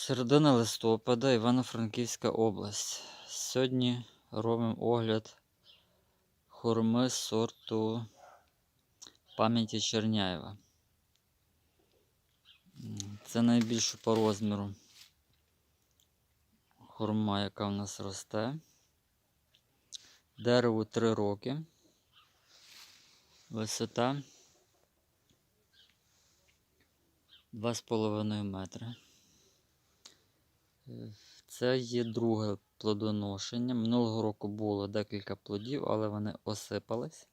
Середина листопада, Івано-Франківська область. Сьогодні робимо огляд хурми сорту пам'яті Черняєва. Це найбільша по розміру хурма, яка в нас росте. Дереву 3 роки. Висота 2,5 метри. Це є друге плодоношення. Минулого року було декілька плодів, але вони осипались.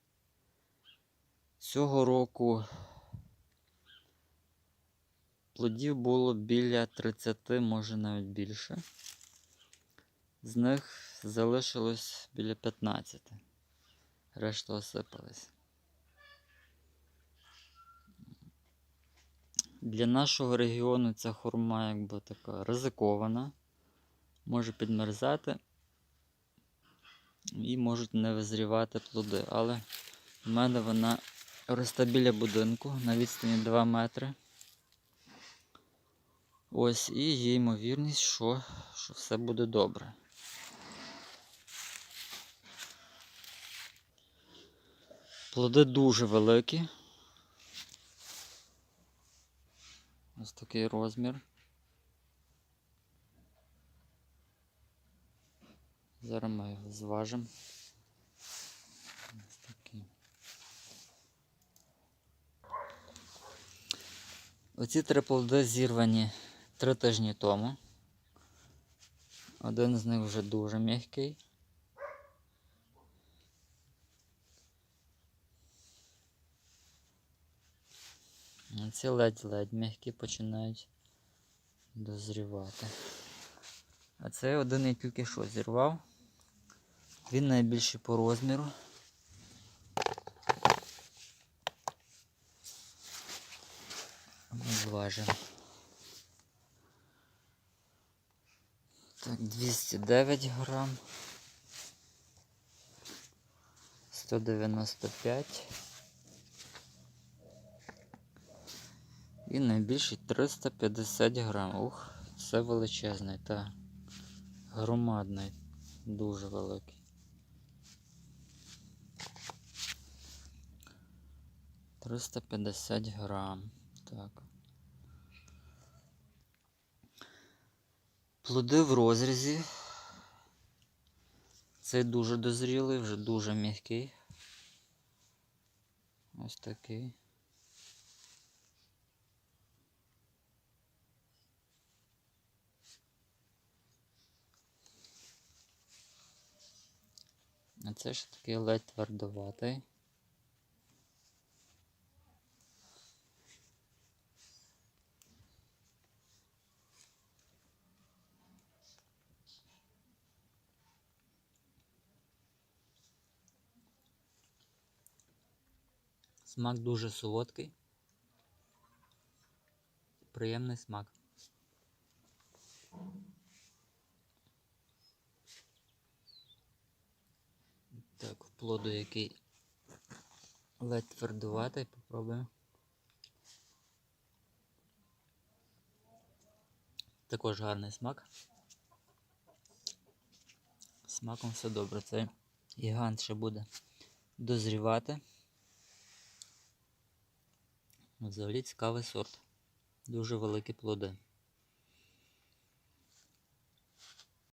Цього року плодів було біля 30, може навіть більше. З них залишилось біля 15. Решта осипались. Для нашого регіону ця хурма якби така ризикована, може підмерзати і можуть не визрівати плоди. Але в мене вона росте біля будинку на відстані 2 метри. Ось, і є ймовірність, що, що все буде добре. Плоди дуже великі. Ось такий розмір. Зараз ми його зважимо. Оці три плоди зірвані три тижні тому. Один з них вже дуже м'який. Ці ледь-ледь м'які починають дозрівати. А цей один я тільки що зірвав. Він найбільший по розміру. Зважимо. Так, 209 грам. 195. І найбільший 350 грам. Ух, це величезний та громадний, дуже великий. Триста п'ятдесят грам. Так. Плоди в розрізі. Цей дуже дозрілий, вже дуже м'який. Ось такий. А це ж такий ледь твердоватий. Смак дуже солодкий. Приємний смак. Так, плоду який ледь твердуватий, попробуємо. Також гарний смак. Смаком все добре. Цей гігант ще буде дозрівати. Взагалі цікавий сорт. Дуже великі плоди.